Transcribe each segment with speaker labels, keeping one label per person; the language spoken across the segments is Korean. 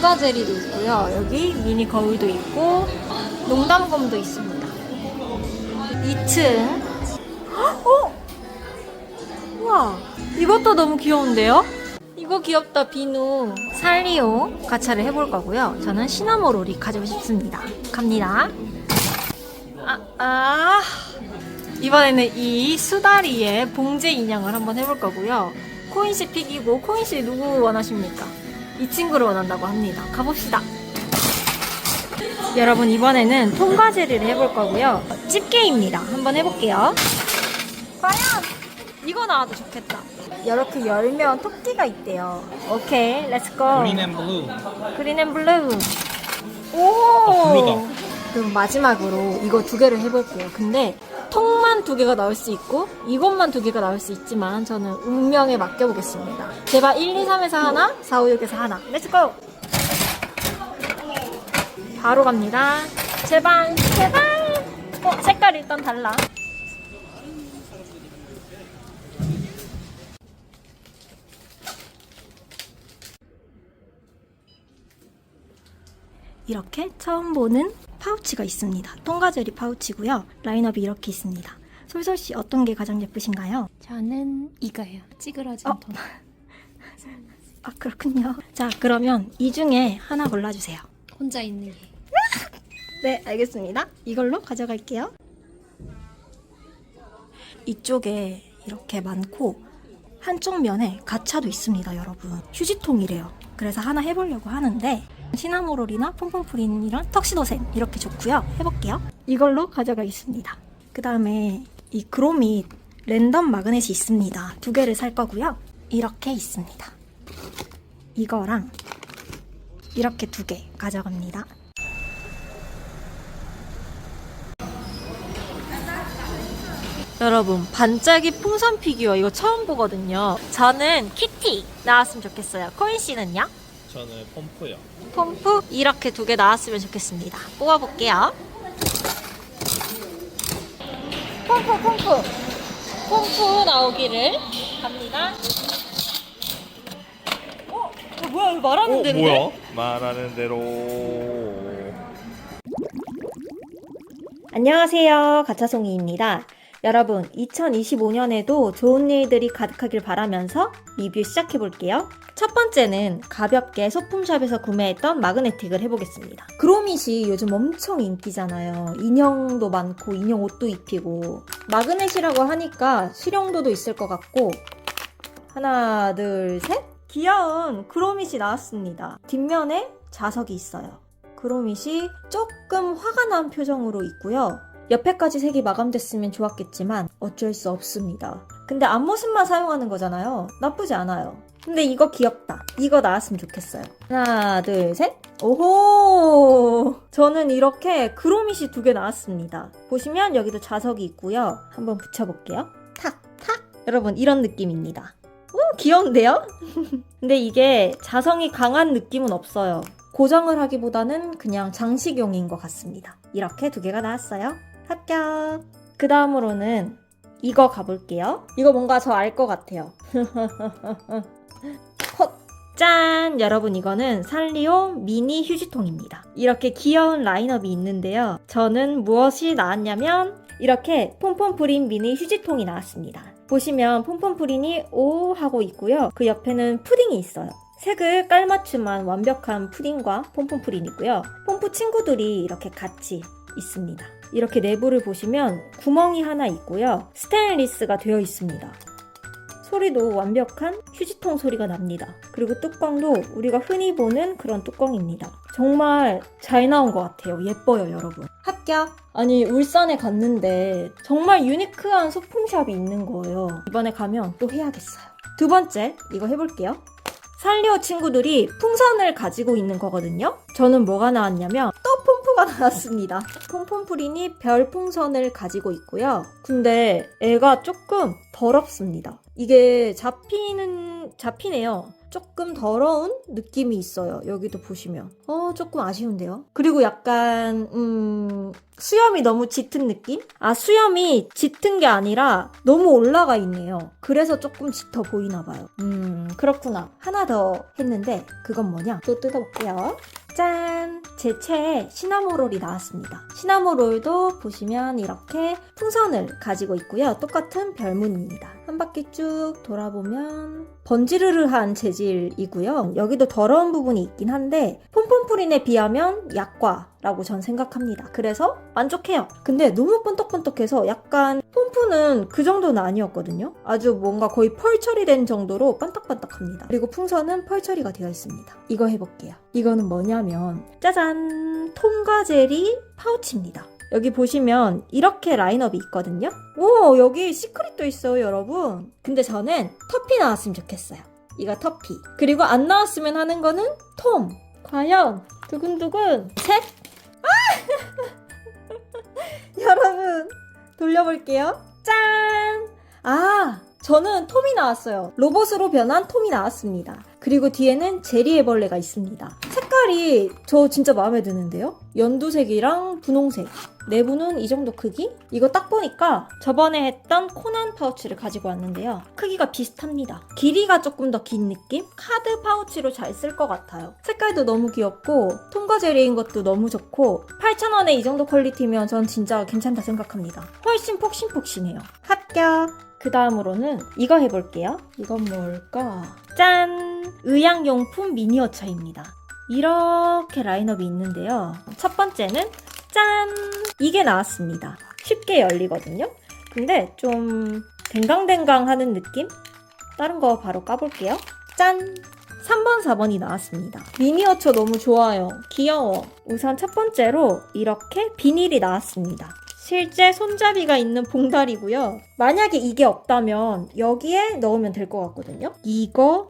Speaker 1: 통과 제리도 있고요. 여기 미니 거울도 있고 농담검도 있습니다. 2층. 어? 우와, 이것도 너무 귀여운데요? 이거 귀엽다, 비누. 살리오 가차를 해볼 거고요. 저는 시나모롤이 가지고 싶습니다. 갑니다. 아, 아. 이번에는 이 수다리의 봉제 인형을 한번 해볼 거고요. 코인 씨 픽이고, 코인 씨 누구 원하십니까? 이 친구를 원한다고 합니다. 가봅시다. 여러분, 이번에는 통과제를 해볼 거고요. 집게입니다. 한번 해볼게요. 과연! 이거 나와도 좋겠다. 이렇게 열면 토끼가 있대요. 오케이, 렛츠고.
Speaker 2: Green and blue.
Speaker 1: 그린 앤 블루. 오!
Speaker 2: 아, 블루다.
Speaker 1: 그럼 마지막으로 이거 두 개를 해볼게요. 근데 통만 두 개가 나올 수 있고 이것만 두 개가 나올 수 있지만 저는 운명에 맡겨보겠습니다. 제발 1, 2, 3에서 하나, 4, 5, 6에서 하나. 렛츠고! 바로 갑니다. 제발, 제발! 어, 색깔 일단 달라. 이렇게 처음 보는 파우치가 있습니다. 통과제리 파우치고요. 라인업이 이렇게 있습니다. 솔솔 씨 어떤 게 가장 예쁘신가요?
Speaker 3: 저는 이거예요. 찌그러진
Speaker 1: 어?
Speaker 3: 돈.
Speaker 1: 아 그렇군요. 자 그러면 이 중에 하나 골라주세요.
Speaker 3: 혼자 있는 게.
Speaker 1: 네 알겠습니다. 이걸로 가져갈게요. 이쪽에 이렇게 많고 한쪽 면에 가차도 있습니다, 여러분. 휴지통이래요. 그래서 하나 해보려고 하는데 시나모롤이나 퐁퐁프린이랑 턱시도샘 이렇게 좋고요. 해볼게요. 이걸로 가져가겠습니다. 그 다음에 이 그로밋 랜덤 마그넷이 있습니다. 두 개를 살 거고요. 이렇게 있습니다. 이거랑 이렇게 두 개 가져갑니다. 여러분 반짝이 풍선 피규어 이거 처음 보거든요. 저는 키티 나왔으면 좋겠어요. 코인 씨는요?
Speaker 2: 저는 펌프요.
Speaker 1: pom프 이렇게 두 개 나왔으면 좋겠습니다. 뽑아볼게요. pom프 pom프 pom프 나오기를 갑니다. 어? 어 뭐야 이거 말하는 데인데?
Speaker 2: 말하는 대로.
Speaker 1: 안녕하세요. 가차송이입니다. 여러분, 2025년에도 좋은 일들이 가득하길 바라면서 리뷰 시작해 볼게요. 첫 번째는 가볍게 소품샵에서 구매했던 마그네틱을 해보겠습니다. 그로밋이 요즘 엄청 인기잖아요. 인형도 많고 인형 옷도 입히고 마그넷이라고 하니까 실용도도 있을 것 같고 하나, 둘, 셋. 귀여운 그로밋이 나왔습니다. 뒷면에 자석이 있어요. 그로밋이 조금 화가 난 표정으로 있고요. 옆에까지 색이 마감됐으면 좋았겠지만 어쩔 수 없습니다. 근데 앞모습만 사용하는 거잖아요. 나쁘지 않아요. 근데 이거 귀엽다. 이거 나왔으면 좋겠어요. 하나, 둘, 셋. 오호! 저는 이렇게 그로밋이 두 개 나왔습니다. 보시면 여기도 자석이 있고요. 한번 붙여볼게요. 탁, 탁. 여러분, 이런 느낌입니다. 오, 귀여운데요? 근데 이게 자성이 강한 느낌은 없어요. 고정을 하기보다는 그냥 장식용인 것 같습니다. 이렇게 두 개가 나왔어요. 합격! 그 다음으로는 이거 가볼게요. 이거 뭔가 저 알 것 같아요. 헛! 짠! 여러분 이거는 산리오 미니 휴지통입니다. 이렇게 귀여운 라인업이 있는데요. 저는 무엇이 나왔냐면 이렇게 폼폼프린 미니 휴지통이 나왔습니다. 보시면 폼폼프린이 오 하고 있고요. 그 옆에는 푸딩이 있어요. 색을 깔맞춤한 완벽한 푸딩과 폼폼프린이고요. 폼프 친구들이 이렇게 같이 있습니다. 이렇게 내부를 보시면 구멍이 하나 있고요. 스테인리스가 되어 있습니다. 소리도 완벽한 휴지통 소리가 납니다. 그리고 뚜껑도 우리가 흔히 보는 그런 뚜껑입니다. 정말 잘 나온 것 같아요. 예뻐요, 여러분. 합격! 아니, 울산에 갔는데 정말 유니크한 소품샵이 있는 거예요. 이번에 가면 또 해야겠어요. 두 번째, 이거 해볼게요. 살리오 친구들이 풍선을 가지고 있는 거거든요. 저는 뭐가 나왔냐면 또 폼프가 나왔습니다. 폼폼프린이 별 풍선을 가지고 있고요. 근데 애가 조금 더럽습니다. 이게 잡히는 잡히네요. 조금 더러운 느낌이 있어요. 여기도 보시면. 어, 조금 아쉬운데요. 그리고 약간 음 수염이 너무 짙은 느낌? 아, 수염이 짙은 게 아니라 너무 올라가 있네요. 그래서 조금 짙어 보이나 봐요. 음, 그렇구나. 하나 더 했는데 그건 뭐냐? 또 뜯어볼게요. 짠! 제 최애 시나모롤이 나왔습니다. 시나모롤도 보시면 이렇게 풍선을 가지고 있고요. 똑같은 별문입니다. 한 바퀴 쭉 돌아보면 번지르르한 재질이고요. 여기도 더러운 부분이 있긴 한데 폼폼프린에 비하면 약과라고 전 생각합니다. 그래서 만족해요. 근데 너무 번떡번떡해서 약간 폼프는 그 정도는 아니었거든요. 아주 뭔가 거의 펄 처리된 정도로 반딱반딱합니다. 그리고 풍선은 펄 처리가 되어 있습니다. 이거 해볼게요. 이거는 뭐냐면 짜잔 톰과 제리 파우치입니다. 여기 보시면 이렇게 라인업이 있거든요. 오 여기 시크릿도 있어요 여러분. 근데 저는 터피 나왔으면 좋겠어요. 이거 터피. 그리고 안 나왔으면 하는 거는 톰. 과연 두근두근 셋. 아! 여러분 돌려볼게요. 짠. 아 저는 톰이 나왔어요. 로봇으로 변한 톰이 나왔습니다. 그리고 뒤에는 제리 애벌레가 있습니다. 색깔이 저 진짜 마음에 드는데요? 연두색이랑 분홍색. 내부는 이 정도 크기? 이거 딱 보니까 저번에 했던 코난 파우치를 가지고 왔는데요. 크기가 비슷합니다. 길이가 조금 더 긴 느낌? 카드 파우치로 잘 쓸 것 같아요. 색깔도 너무 귀엽고 톰과 제리인 것도 너무 좋고 8,000원에 이 정도 퀄리티면 전 진짜 괜찮다 생각합니다. 훨씬 폭신폭신해요. 합격! 그 다음으로는 이거 해볼게요. 이건 뭘까? 짠! 의약용품 미니어처입니다. 이렇게 라인업이 있는데요. 첫 번째는 짠! 이게 나왔습니다. 쉽게 열리거든요. 근데 좀 댕강댕강 하는 느낌? 다른 거 바로 까볼게요. 짠! 3번, 4번이 나왔습니다. 미니어처 너무 좋아요. 귀여워. 우선 첫 번째로 이렇게 비닐이 나왔습니다. 실제 손잡이가 있는 봉다리고요. 만약에 이게 없다면 여기에 넣으면 될 것 같거든요. 이거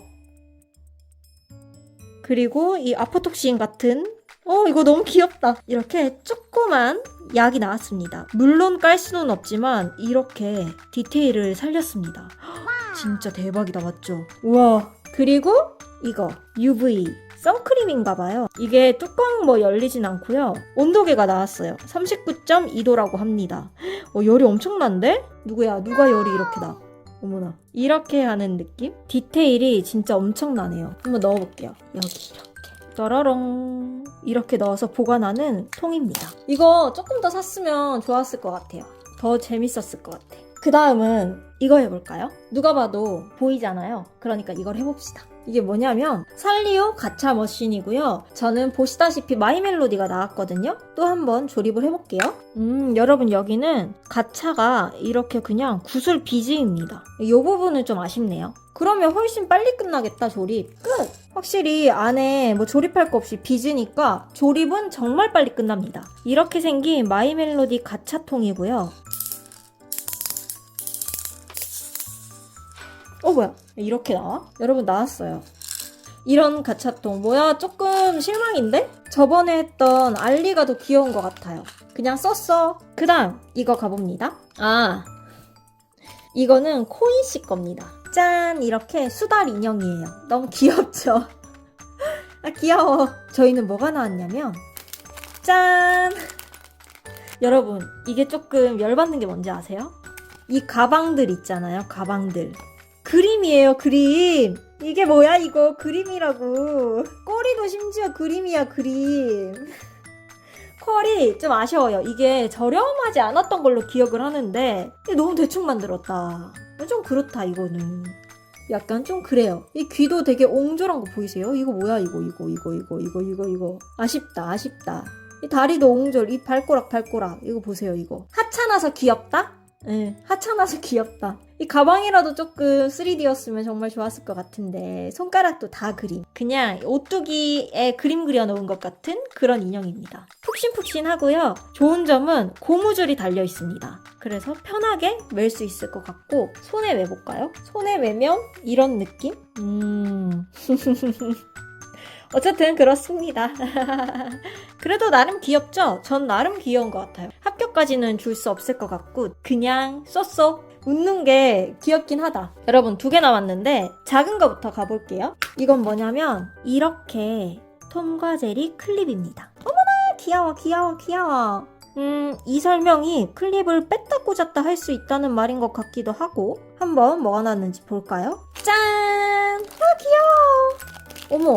Speaker 1: 그리고 이 아포톡신 같은 어 이거 너무 귀엽다. 이렇게 조그만 약이 나왔습니다. 물론 깔 수는 없지만 이렇게 디테일을 살렸습니다. 헉, 진짜 대박이다 맞죠? 우와 그리고 이거 UV 선크림인가 봐요. 이게 뚜껑 뭐 열리진 않고요. 온도계가 나왔어요. 39.2도라고 합니다. 어, 열이 엄청난데? 누구야? 누가 열이 이렇게 나? 어머나. 이렇게 하는 느낌? 디테일이 진짜 엄청나네요. 한번 넣어볼게요. 여기 이렇게. 떠러롱. 이렇게 넣어서 보관하는 통입니다. 이거 조금 더 샀으면 좋았을 것 같아요. 더 재밌었을 것 같아. 그 다음은 이거 해볼까요? 누가 봐도 보이잖아요. 그러니까 이걸 해봅시다. 이게 뭐냐면 살리오 가차 머신이고요. 저는 보시다시피 마이 멜로디가 나왔거든요. 또 한번 조립을 해볼게요. 음, 여러분 여기는 가차가 이렇게 그냥 구슬 비즈입니다. 이 부분은 좀 아쉽네요. 그러면 훨씬 빨리 끝나겠다 조립. 끝! 확실히 안에 뭐 조립할 거 없이 비즈니까 조립은 정말 빨리 끝납니다. 이렇게 생긴 마이 멜로디 가차통이고요. 어 뭐야? 이렇게 나와? 여러분 나왔어요. 이런 가차통. 뭐야? 조금 실망인데? 저번에 했던 알리가 더 귀여운 것 같아요. 그냥 썼어. 그 다음 이거 가봅니다. 아 이거는 코인씨 겁니다. 짠! 이렇게 수달 인형이에요. 너무 귀엽죠? 아 귀여워. 저희는 뭐가 나왔냐면 짠! 여러분 이게 조금 열받는 게 뭔지 아세요? 이 가방들 있잖아요 가방들 그림이에요, 그림. 이게 뭐야, 이거. 그림이라고. 꼬리도 심지어 그림이야, 그림. 컬이 좀 아쉬워요. 이게 저렴하지 않았던 걸로 기억을 하는데, 너무 대충 만들었다. 좀 그렇다, 이거는. 약간 좀 그래요. 이 귀도 되게 옹졸한 거 보이세요? 이거 뭐야, 이거, 이거, 이거, 이거, 이거, 이거, 이거. 아쉽다, 아쉽다. 이 다리도 옹졸, 이 발꼬락, 발꼬락. 이거 보세요, 이거. 하찮아서 귀엽다? 네, 하찮아서 귀엽다. 이 가방이라도 조금 3D였으면 정말 좋았을 것 같은데 손가락도 다 그림. 그냥 오뚜기에 그림 그려놓은 것 같은 그런 인형입니다. 푹신푹신하고요. 좋은 점은 고무줄이 달려 있습니다. 그래서 편하게 멜 수 있을 것 같고 손에 매볼까요? 손에 매면 이런 느낌? 음... 어쨌든 그렇습니다. 그래도 나름 귀엽죠? 전 나름 귀여운 것 같아요. 합격까지는 줄 수 없을 것 같고 그냥 쏘쏘 웃는 게 귀엽긴 하다. 여러분 두 개 남았는데 작은 거부터 가볼게요. 이건 뭐냐면 이렇게 톰과 제리 클립입니다. 어머나 귀여워 귀여워 귀여워. 음, 이 설명이 클립을 뺐다 꽂았다 할 수 있다는 말인 것 같기도 하고 한번 뭐가 나왔는지 볼까요? 짠! 아 귀여워! 어머,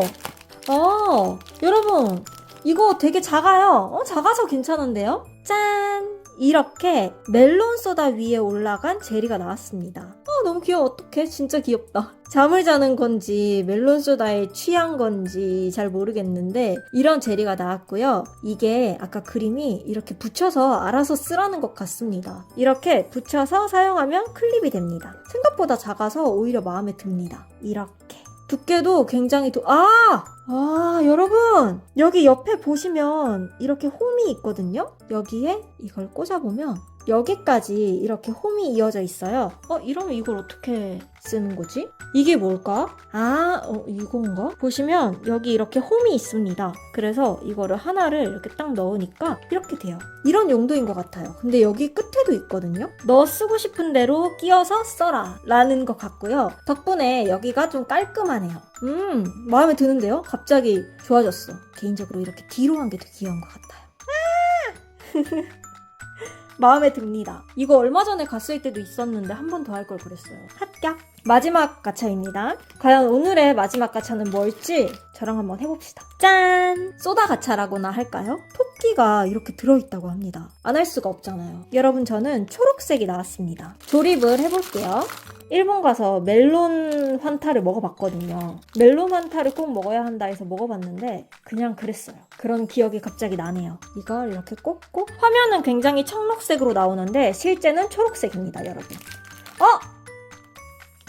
Speaker 1: 아 여러분 이거 되게 작아요. 어, 작아서 괜찮은데요? 짠! 이렇게 멜론 소다 위에 올라간 제리가 나왔습니다. 아, 너무 귀여워. 어떡해. 진짜 귀엽다. 잠을 자는 건지 멜론 소다에 취한 건지 잘 모르겠는데 이런 제리가 나왔고요. 이게 아까 그림이 이렇게 붙여서 알아서 쓰라는 것 같습니다. 이렇게 붙여서 사용하면 클립이 됩니다. 생각보다 작아서 오히려 마음에 듭니다. 이렇게. 두께도 굉장히 도... 아! 아, 여러분! 여기 옆에 보시면 이렇게 홈이 있거든요? 여기에 이걸 꽂아보면 여기까지 이렇게 홈이 이어져 있어요. 어, 이러면 이걸 어떻게 쓰는 거지? 이게 뭘까? 아, 어, 이건가? 보시면 여기 이렇게 홈이 있습니다. 그래서 이거를 하나를 이렇게 딱 넣으니까 이렇게 돼요. 이런 용도인 것 같아요. 근데 여기 끝에도 있거든요? 너 쓰고 싶은 대로 끼워서 써라. 라는 것 같고요. 덕분에 여기가 좀 깔끔하네요. 음, 마음에 드는데요? 갑자기 좋아졌어. 개인적으로 이렇게 뒤로 한 게 더 귀여운 것 같아요. 마음에 듭니다. 이거 얼마 전에 갔을 때도 있었는데 한 번 더 할 걸 그랬어요. 합격! 마지막 가차입니다. 과연 오늘의 마지막 가차는 뭘지 저랑 한번 해봅시다. 짠! 소다 가차라고나 할까요? 토끼가 이렇게 들어있다고 합니다. 안 할 수가 없잖아요. 여러분 저는 초록색이 나왔습니다. 조립을 해볼게요. 일본 가서 멜론 환타를 먹어봤거든요. 멜론 환타를 꼭 먹어야 한다 해서 먹어봤는데 그냥 그랬어요. 그런 기억이 갑자기 나네요. 이걸 이렇게 꽂고 화면은 굉장히 청록색으로 나오는데 실제는 초록색입니다, 여러분. 어?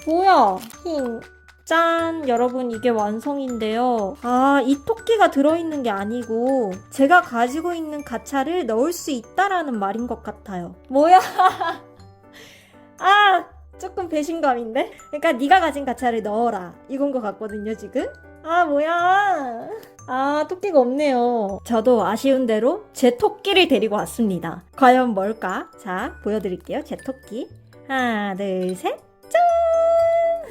Speaker 1: 뭐야? 힝. 짠! 여러분, 이게 완성인데요. 아, 이 토끼가 들어있는 게 아니고, 제가 가지고 있는 가차를 넣을 수 있다라는 말인 것 같아요. 뭐야? 아! 조금 배신감인데? 그러니까 네가 가진 가차를 넣어라. 이건 것 같거든요, 지금? 아, 뭐야? 아, 토끼가 없네요. 저도 아쉬운 대로 제 토끼를 데리고 왔습니다. 과연 뭘까? 자, 보여드릴게요. 제 토끼. 하나, 둘, 셋. 짠!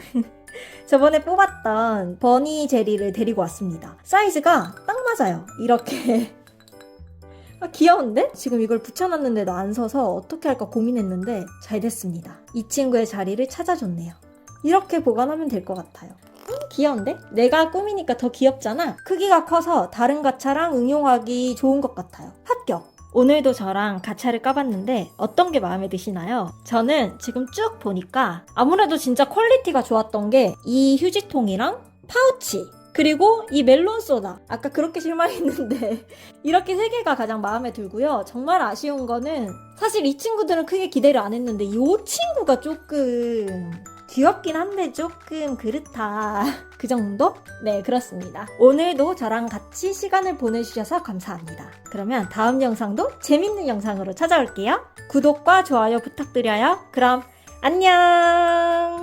Speaker 1: 저번에 뽑았던 버니 제리를 데리고 왔습니다. 사이즈가 딱 맞아요. 이렇게. 아, 귀여운데? 지금 이걸 붙여놨는데도 안 서서 어떻게 할까 고민했는데 잘 됐습니다. 이 친구의 자리를 찾아줬네요. 이렇게 보관하면 될 것 같아요. 음, 귀여운데? 내가 꾸미니까 더 귀엽잖아? 크기가 커서 다른 가차랑 응용하기 좋은 것 같아요. 오늘도 저랑 가차를 까봤는데 어떤 게 마음에 드시나요? 저는 지금 쭉 보니까 아무래도 진짜 퀄리티가 좋았던 게 이 휴지통이랑 파우치 그리고 이 멜론 소다 아까 그렇게 실망했는데 이렇게 세 개가 가장 마음에 들고요. 정말 아쉬운 거는 사실 이 친구들은 크게 기대를 안 했는데 이 친구가 조금 귀엽긴 한데 조금 그렇다. 그 정도? 네, 그렇습니다. 오늘도 저랑 같이 시간을 보내주셔서 감사합니다. 그러면 다음 영상도 재밌는 영상으로 찾아올게요. 구독과 좋아요 부탁드려요. 그럼 안녕!